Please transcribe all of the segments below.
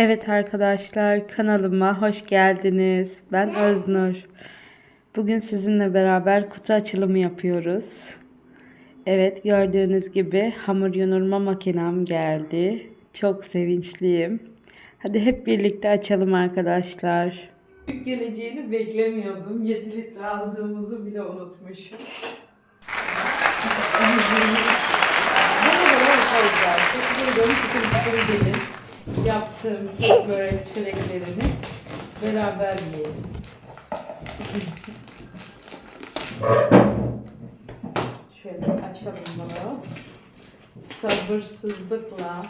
Evet arkadaşlar kanalıma hoş geldiniz. Ben Öznur. Bugün sizinle beraber kutu açılımı yapıyoruz. Evet gördüğünüz gibi hamur yoğurma makinem geldi. Çok sevinçliyim. Hadi hep birlikte açalım arkadaşlar. Büyük geleceğini beklemiyordum. 7 litre aldığımızı bile unutmuşum. Buradan çıkın çıkın gelin. Yaptığım börek çöreklerini beraber yiyelim. Şöyle açalım bunu. Sabırsızlıkla.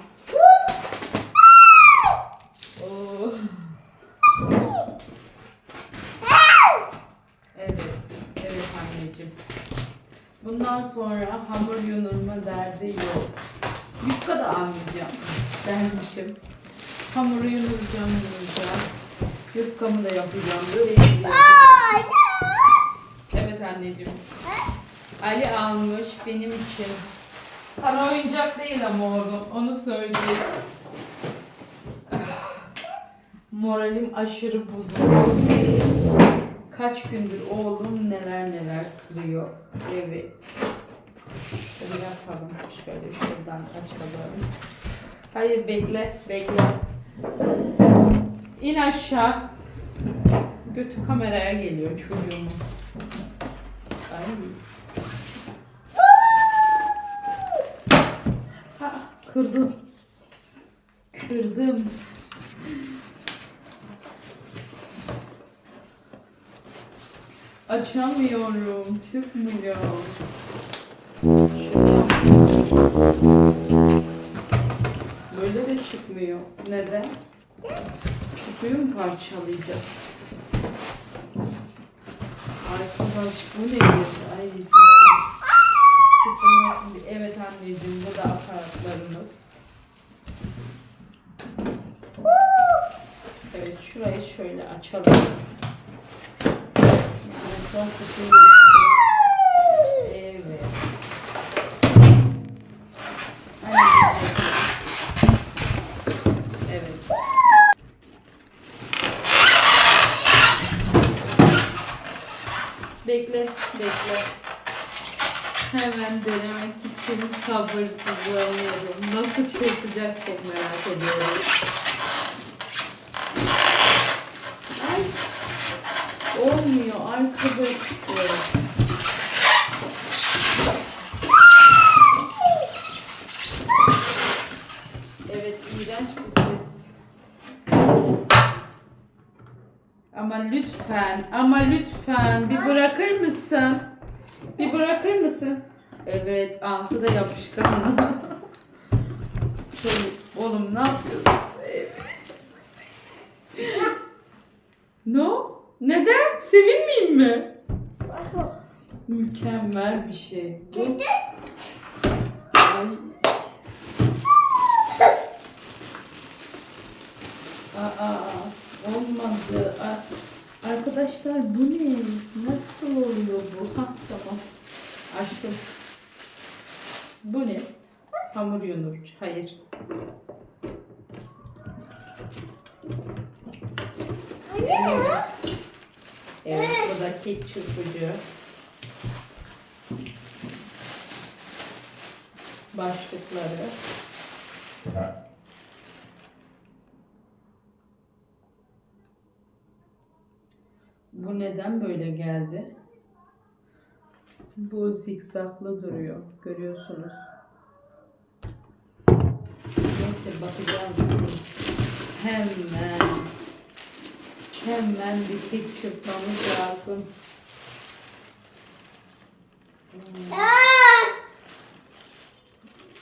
Oo. Evet, evet anneciğim. Bundan sonra hamur yoğurma derdi yok. Yufka da almayacağım dermişim. Hamuru yoğuracağım. Yufkamı da yapacağım. Böreğimi de yapacağım. Evet anneciğim. Ali almış benim için. Sana oyuncak değil ama oğlum. Onu söyleyeyim. Moralim aşırı bozuk. Kaç gündür oğlum neler neler kırıyor. Evet. Şöyle yapalım. Şöyle şuradan açalım. Hayır bekle, bekle. İn aşağı. Götü kameraya geliyor çocuğumun. Ay. Ha, kırdım. Kırdım. Açamıyorum. Çıkmıyor. Böyle de çıkmıyor. Neden? Kutuyu mu parçalayacağız? Arkadaş bu ne? Ay. Kutunun- Evet anneciğim bu da aparatlarımız. Evet şurayı şöyle açalım. Yani son kutuyu Bekle, bekle. Hemen denemek için sabırsızlanıyorum. Nasıl çırpacak çok merak ediyorum. Ay. Olmuyor arkadaşlar. Evet, iğrenç bir ses. Ama lütfen, ama lütfen bir bırakır mısın? Bir bırakır mısın? Evet, altı da yapışkan. Şöyle, oğlum ne yapıyorsun? Evet. No? Neden? Sevinmeyeyim mi? Mükemmel bir şey. Bu... Ay. Aa, olmadı. Aa, arkadaşlar bu ne? Nasıl oluyor bu? Ha tamam. Açtım. Bu ne? Hamur yoğur. Hayır. Evet. Evet, bu da kek çırpıcı. Başlıkları. Bu neden böyle geldi? Bu zikzaklı duruyor. Görüyorsunuz. Neyse bakacağız. Hemen. Hemen bir kek çırpmamız lazım. Hmm,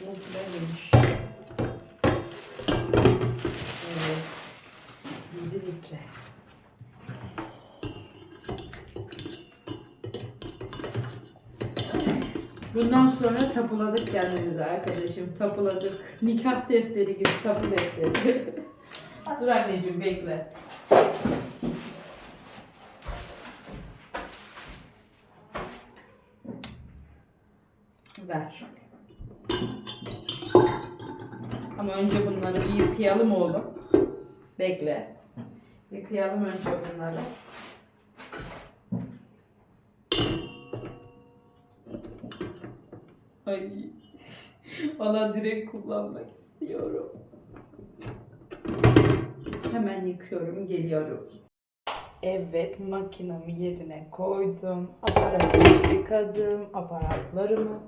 Bu Bundan sonra tapuladık kendimize arkadaşım. Tapuladık. Nikah defteri gibi tapu defteri. Dur anneciğim bekle. Ver. Ama önce bunları bir yıkayalım oğlum. Bekle. Yıkayalım önce bunları. Ay. Valla direkt kullanmak istiyorum. Hemen yıkıyorum, geliyorum. Evet, makinamı yerine koydum. Aparatımı yıkadım. Aparatlarımı.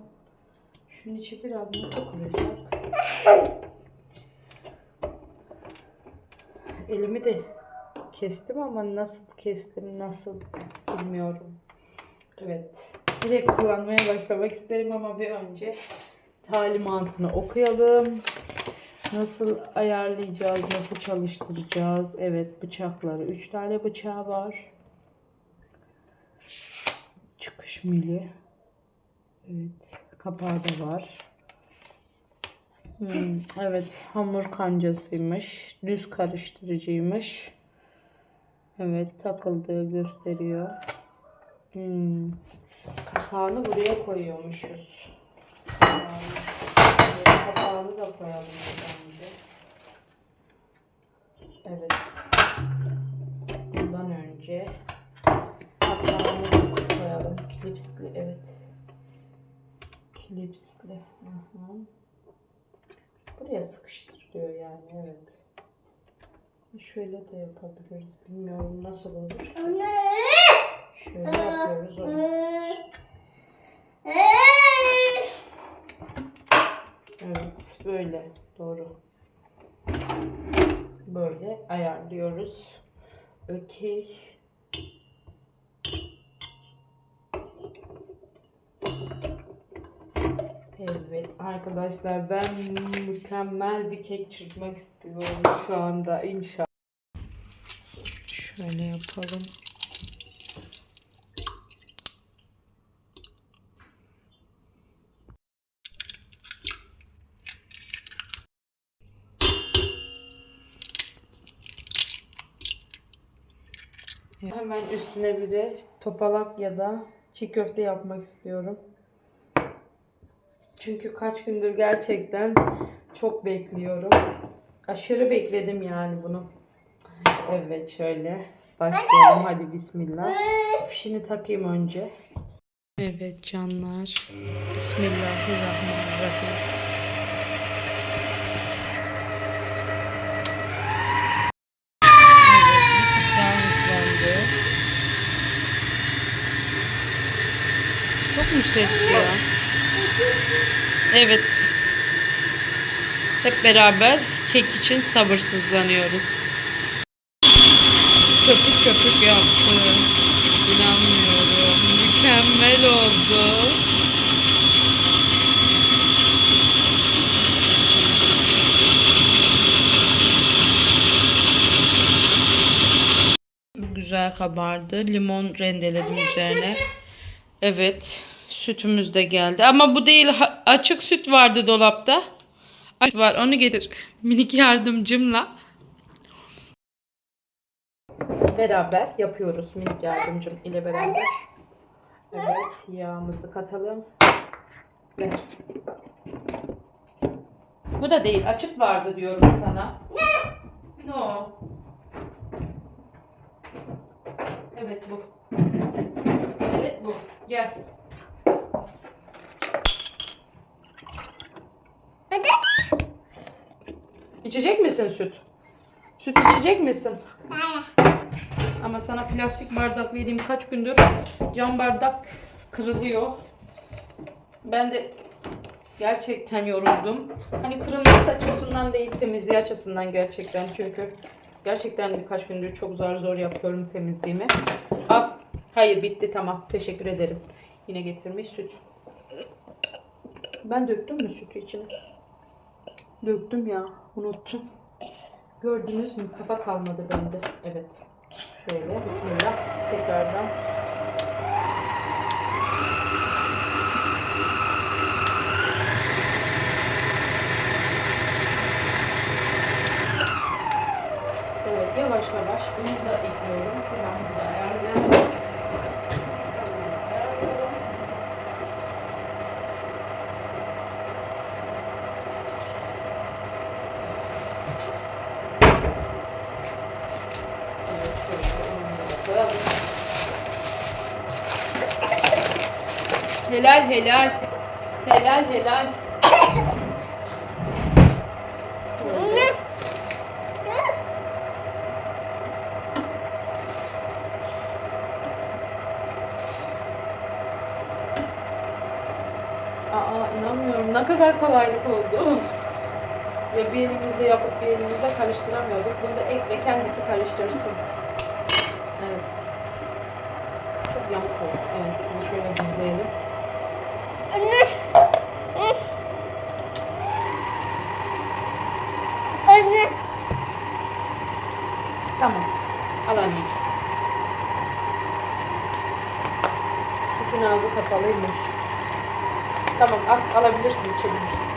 Şunun içi biraz nasıl kuracak? Elimi de kestim ama nasıl kestim, nasıl bilmiyorum. Evet. Direkt kullanmaya başlamak isterim ama bir önce talimatını okuyalım. Nasıl ayarlayacağız, nasıl çalıştıracağız? Evet, bıçakları. 3 tane bıçağı var. Çıkış mili. Evet, kapağı da var. Hmm, evet, hamur kancasıymış. Düz karıştırıcıymış. Evet, takıldığı gösteriyor. Hmm. Kapağını buraya koyuyormuşuz. Yani, kapağını da koyalım bence. Evet. Bundan önce kapağını koyalım. Klipsli, evet. Klipsli. Hı. Buraya sıkıştırılıyor yani, evet. Şöyle de yapabiliriz. Bilmiyorum nasıl olur. Şöyle yapıyoruz. Evet, böyle doğru. Böyle ayarlıyoruz. Okey. Evet arkadaşlar ben mükemmel bir kek çırpmak istiyorum şu anda inşallah. Şöyle yapalım. Hemen üstüne bir de topalak ya da çiğ köfte yapmak istiyorum. Çünkü kaç gündür gerçekten çok bekliyorum. Aşırı bekledim yani bunu. Evet şöyle başlayalım hadi bismillah. Fişini takayım önce. Evet canlar. Bismillahirrahmanirrahim. Evet, bir tık daha hızlandı. Çok mu sesli? Evet. Hep beraber kek için sabırsızlanıyoruz. Köpük köpük yaptı. İnanmıyorum. Mükemmel oldu. Güzel kabardı. Limon rendeledim üzerine. Evet. Sütümüz de geldi. Ama bu değil. Açık süt vardı dolapta. Açık var. Onu getir. Minik yardımcımla. Beraber yapıyoruz minik yardımcım ile beraber. Evet. Yağımızı katalım. Ver. Bu da değil. Açık vardı diyorum sana. No. Evet bu. Evet bu. Gel. İçecek misin süt? Süt içecek misin? Ama sana plastik bardak vereyim kaç gündür cam bardak kırılıyor. Ben de gerçekten yoruldum. Hani kırılması açısından değil temizliği açısından gerçekten çünkü gerçekten birkaç gündür çok zor zor yapıyorum temizliğimi. Al. Hayır bitti tamam. Teşekkür ederim. Yine getirmiş süt. Ben döktüm mü sütü içine? Döktüm ya. Unuttum. Gördünüz mü? Kafa kalmadı bende. Evet. Şöyle. Bismillah. Tekrardan. Evet. Yavaş yavaş bunu da ekliyorum. Kıvamını da ayarlayalım. Helal helal. Helal helal. Aa inanmıyorum. Ne kadar kolaylık oldu. Ya bir elimizde yapıp bir elimizde karıştıramıyorduk. Bunu da ekle kendisi karıştırsın. Evet. Çok yamuk oldu. Evet sizi şöyle düzleyelim. Anne. Anne. Tamam. Al anneciğim. Sütün kapalıymış. Tamam al, alabilirsin, içebilirsin.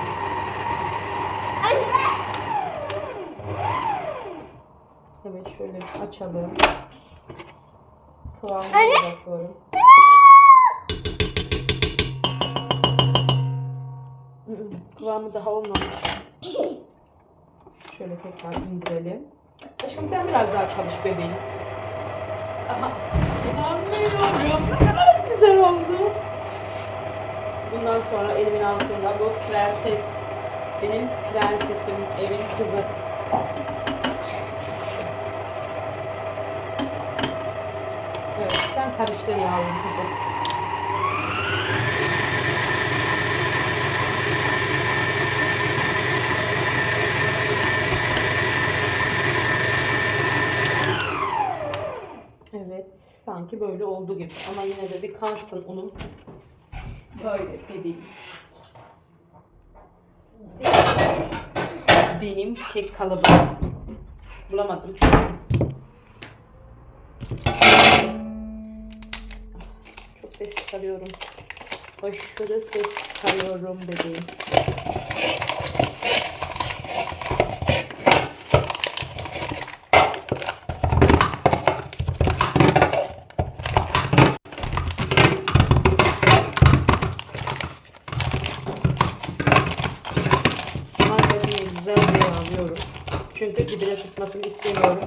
Anne. Evet şöyle açalım. Kıvamına bakıyorum. Kıvamı daha olmamış. Şöyle tekrar indirelim. Aşkım sen biraz daha çalış bebeğim. Aha. İnanmıyorum. Ne kadar güzel oldu. Bundan sonra elimin altında bu prenses. Benim prensesim, evin kızı. Evet, sen karıştır yavrum kızım. Evet, sanki böyle oldu gibi. Ama yine de bir kansın unum. Böyle bebeğim. Benim kek kalıbım. Bulamadım. Çok ses çıkarıyorum. Aşırı ses çıkarıyorum bebeğim. Tutmasını istemiyorum.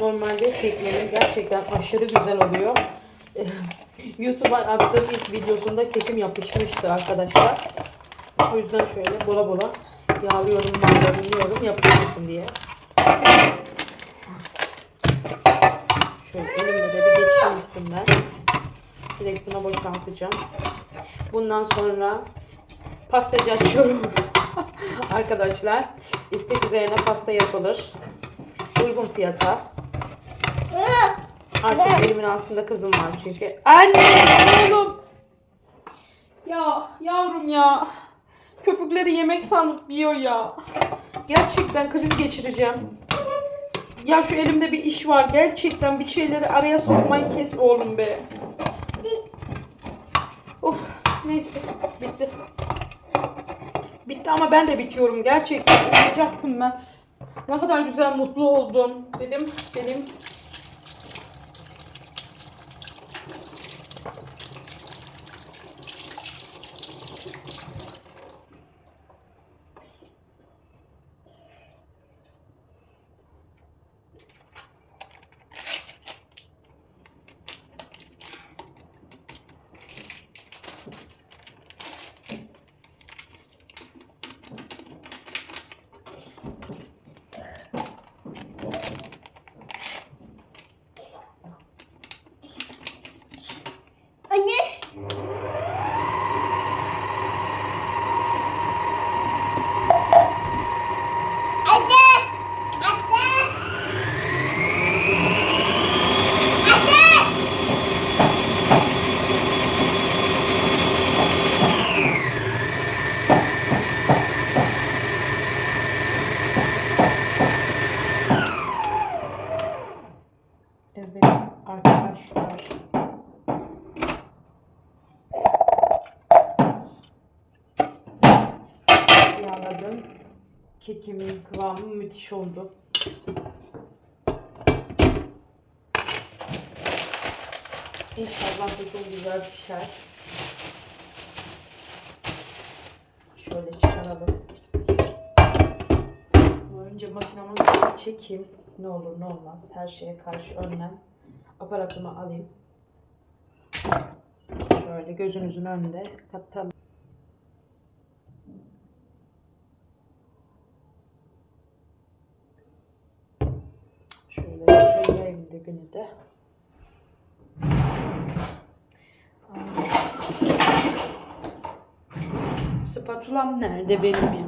Normalde keklerim gerçekten aşırı güzel oluyor. YouTube'a attığım ilk videosunda kekim yapışmıştı arkadaşlar. O yüzden şöyle bola bola yağlıyorum, margarinliyorum yapışmasın diye. Şöyle elimle de bir geçeyim üstünden. Direkt buna boşaltacağım. Bundan sonra pastacı açıyorum. Arkadaşlar istek üzerine pasta yapılır. Uygun fiyata. Artık elimin altında kızım var çünkü. Anne oğlum. Ya yavrum ya. Köpükleri yemek sanıp yiyor ya. Gerçekten kriz geçireceğim. Ya şu elimde bir iş var. Gerçekten bir şeyleri araya sokmayı kes oğlum be. Of neyse bitti. Bitti ama ben de bitiyorum. Gerçekten uyuyacaktım ben. Ne kadar güzel mutlu oldum. Dedim benim Anne. Anne. Anne. Anne. Evet arkadaşlar. Yağladım. Kekimin kıvamı müthiş oldu. İnşallah da çok güzel pişer. Şöyle çıkaralım. Önce makinamı çekeyim. Ne olur ne olmaz. Her şeye karşı önlem. Aparatımı alayım. Şöyle gözünüzün önünde katalım. Şöyle sıyırayım dibini de. Spatulam nerede benim ya?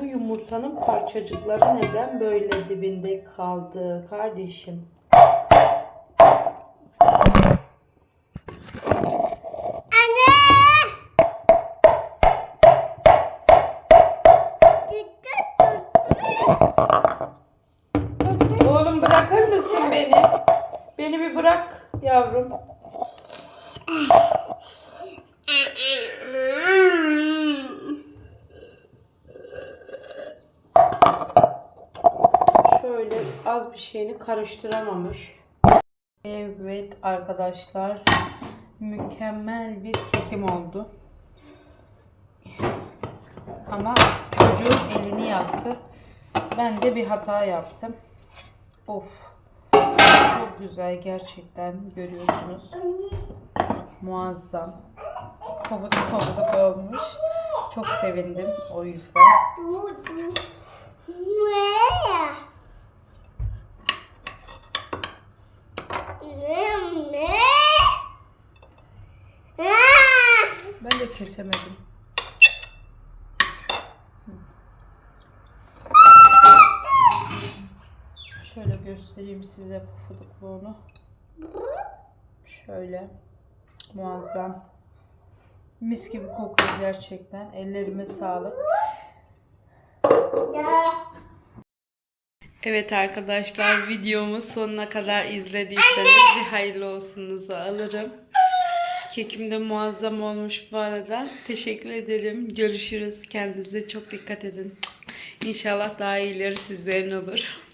Bu yumurtanın parçacıkları neden böyle dibinde kaldı kardeşim? Oğlum bırakır mısın beni? Beni bir bırak yavrum. Şöyle az bir şeyini karıştıramamış. Evet arkadaşlar. Mükemmel bir kekim oldu. Ama çocuğun elini yaktı. Ben de bir hata yaptım. Of. Çok güzel gerçekten görüyorsunuz. Muazzam. Pofuduk pofuduk olmuş. Çok sevindim o yüzden. Ne? Ne? Ne? Ben de kesemedim. Şöyle göstereyim size pofudukluğunu. Şöyle muazzam. Mis gibi kokuyor gerçekten. Ellerime sağlık. Evet arkadaşlar videomu sonuna kadar izlediyseniz bir hayırlı olsunuzu alırım. Kekim de muazzam olmuş bu arada. Teşekkür ederim. Görüşürüz. Kendinize çok dikkat edin. İnşallah daha iyileri sizlerin olur.